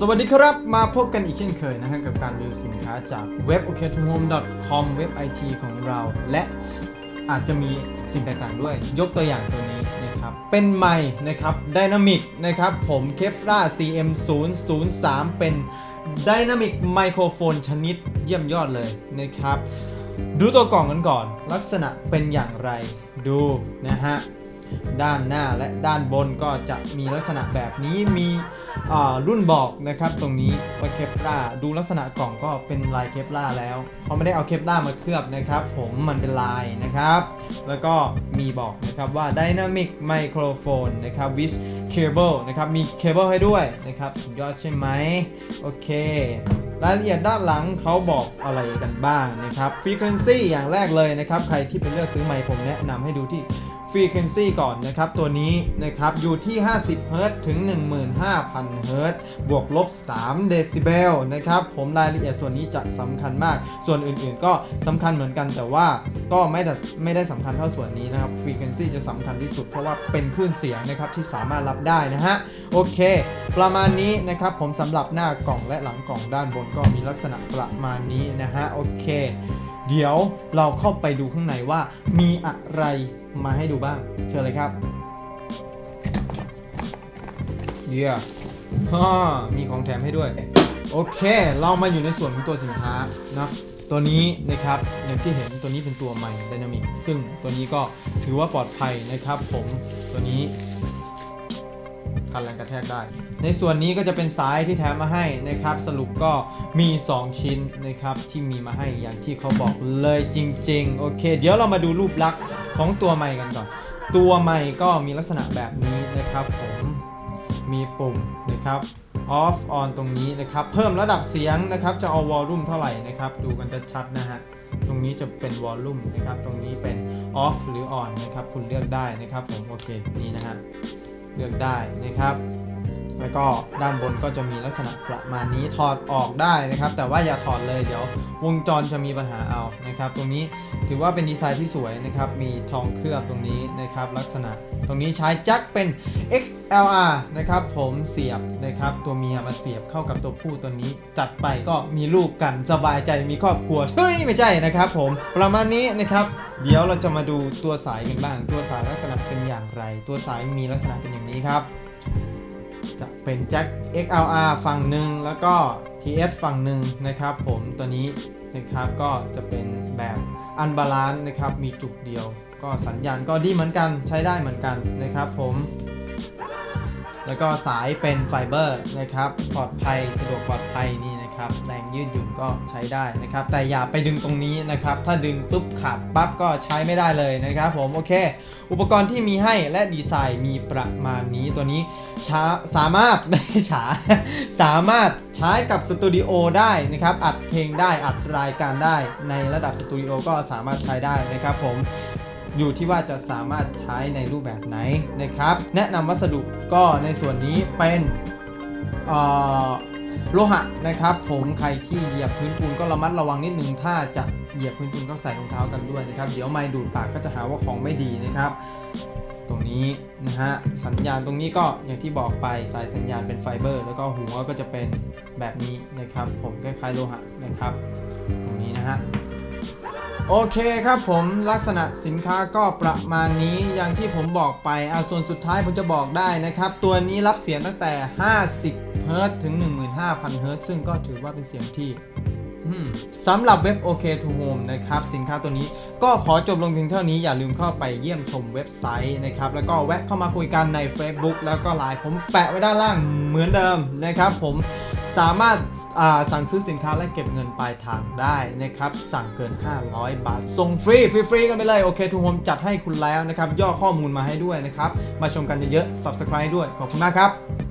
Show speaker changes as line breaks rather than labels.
สวัสดีครับ มาพบกันอีกเช่นเคยนะฮะกับการรีวิวสินค้าจากเว็บ o k t o h o m e c o m เว็บไอทีของเรา และอาจจะมีสิ่งต่างๆด้วย ยกตัวอย่างตัวนี้นะครับ เป็นไมค์นะครับ Dynamic นะครับ ผม k e f l a CM 0 0 3เป็น Dynamic ไมโครโฟนชนิดเยี่ยมยอดเลยนะครับ ดูตัวกล่องกันก่อน ลักษณะเป็นอย่างไรดูนะฮะ ด้านหน้าและด้านบนก็จะมีลักษณะแบบนี้มีรุ่นบอกนะครับตรงนี้ว่าเคปลาดูลักษณะกล่องก็เป็นลายเคปลาแล้วเขาไม่ได้เอาเคปลามาเคลือบนะครับ ผมมันเป็นลายนะครับ แล้วก็มีบอกนะครับว่า Dynamic Microphone นะครับ with cable นะครับมีเคเบิลให้ด้วยนะครับสุดยอดใช่ไหมโอเค รายละเอียดด้านหลังเขาบอกอะไรกันบ้างนะครับ Frequency อย่างแรกเลยนะครับ ใครที่ไปเลือกซื้อไมค์ผมแนะนำให้ดูที่ Frequency ก่อนนะครับ ตัวนี้นะครับอยู่ที่ 50 Hz ถึง 15,000 Hz บวกลบ3เดซิเบลนะครับ ผมรายละเอียดส่วนนี้จะสำคัญมาก ส่วนอื่นๆก็สำคัญเหมือนกันแต่ว่าก็ไม่ได้ไม่ได้สำคัญเท่าส่วนนี้นะครับ Frequency จะสำคัญที่สุดเพราะว่าเป็นคลื่นเสียงนะครับที่สามารถรับได้นะฮะ โอเค ประมาณนี้นะครับ ผมสำหรับหน้ากล่องและหลังกล่องด้านบนก็มีลักษณะประมาณนี้นะฮะ โอเค เดี๋ยวเราเข้าไปดูข้างในว่ามีอะไรมาให้ดูบ้าง เชิญเลยครับเยี่ยฮ่ามีของแถมให้ด้วย โอเค เรามาอยู่ในส่วนของตัวสินค้านะตัวนี้นะครับอย่างที่เห็นตัวนี้เป็นตัวใหม่ Dynamic ซึ่งตัวนี้ก็ถือว่าปลอดภัยนะครับผมตัวนี้ กันแรงกระแทกได้ ในส่วนนี้ก็จะเป็นสายที่แถมมาให้นะครับ สรุปก็มี 2 ชิ้นนะครับที่มีมาให้อย่างที่เขาบอกเลยจริง ๆ โอเค เดี๋ยวเรามาดูรูปลักษณ์ของตัวไมค์กันก่อน ตัวไมค์ก็มีลักษณะแบบนี้นะครับผมมีปุ่มนะครับ off on ตรงนี้นะครับ เพิ่มระดับเสียงนะครับ จะเอาวอลลุ่มเท่าไหร่นะครับ ดูกันจะชัดๆนะฮะ ตรงนี้จะเป็นวอลลุ่มนะครับ ตรงนี้เป็น off หรือ on นะครับ คุณเลือกได้นะครับผม โอเค นี่นะฮะ เลือกได้นะครับ แล้วก็ด้านบนก็จะมีลักษณะประมาณนี้ถอดออกได้นะครับ แต่ว่าอย่าถอดเลยเดี๋ยววงจรจะมีปัญหาเอานะครับ ตรงนี้ถือว่าเป็นดีไซน์ที่สวยนะครับ มีทองเคลือบตรงนี้นะครับ ลักษณะตรงนี้ใช้แจ็คเป็น XLR นะครับ ผมเสียบนะครับ ตัวเมียมาเสียบเข้ากับตัวผู้ตัวนี้ จัดไปก็มีลูกกันสบายใจมีครอบครัวเฮ้ยไม่ใช่นะครับผมประมาณนี้นะครับ เดี๋ยวเราจะมาดูตัวสายกันบ้าง ตัวสายลักษณะเป็นอย่างไร ตัวสายมีลักษณะเป็นอย่างนี้ครับ จะเป็นแจ็ค XLR ฝั่งหนึ่งแล้วก็ TS ฝั่งหนึ่งนะครับ ผมตัวนี้นะครับก็จะเป็นแบบอันบาลานซ์นะครับ มีจุกเดียว ก็สัญญาณก็ดีเหมือนกันใช้ได้เหมือนกันนะครับผม แล้วก็สายเป็นไฟเบอร์นะครับ ปลอดภัยสะดวกปลอดภัยนี่นะครับ แรงยืดหยุ่นก็ใช้ได้นะครับ แต่อย่าไปดึงตรงนี้นะครับ ถ้าดึงปุ๊บขาดปั๊บก็ใช้ไม่ได้เลยนะครับผม โอเค อุปกรณ์ที่มีให้และดีไซน์มีประมาณนี้ตัวนี้ช้าสามารถไม่ใช่ช้าสามารถใช้กับสตูดิโอได้นะครับ อัดเพลงได้อัดรายการได้ในระดับสตูดิโอก็สามารถใช้ได้นะครับผม อยู่ที่ว่าจะสามารถใช้ในรูปแบบไหนนะครับ แนะนำวัสดุก็ในส่วนนี้เป็นโลหะนะครับ ผมใครที่เหยียบพื้นปูนก็ระมัดระวังนิดนึงถ้าจะเหยียบพื้นปูนก็ใส่รองเท้ากันด้วยนะครับเดี๋ยวไม้ดูดปากก็จะหาว่าของไม่ดีนะครับ ตรงนี้นะฮะสัญญาณตรงนี้ก็อย่างที่บอกไปสายสัญญาณเป็นไฟเบอร์ แล้วก็หัวก็จะเป็นแบบนี้นะครับ ผมคล้ายๆโลหะนะครับ ตรงนี้นะฮะ โอเคครับผมลักษณะสินค้าก็ประมาณนี้อย่างที่ผมบอกไปอะส่วนสุดท้ายผมจะบอกได้นะครับ ตัวนี้รับเสียงตั้งแต่ 50เฮิรตถึง 15,000เฮิรตซึ่งก็ถือว่าเป็นเสียงที่สำหรับเว็บ OK to Home นะครับ สินค้าตัวนี้ก็ขอจบลงเพียงเท่านี้อย่าลืมเข้าไปเยี่ยมชมเว็บไซต์นะครับ แล้วก็แวะเข้ามาคุยกันใน Facebook แล้วก็ไลน์ผมแปะไว้ด้านล่างเหมือนเดิมนะครับผม สามารถาสั่งซื้อสินค้าและเก็บเงินปลายทางได้นะครับ สั่งเกิน 500 บาท ส่งฟรี ฟรีๆกันไปเลยโอเคทูโฮมจัดให้คุณแล้วนะครับ ย่อข้อมูลมาให้ด้วยนะครับ มาชมกันเยอะๆ Subscribe ด้วย ขอบคุณมากครับ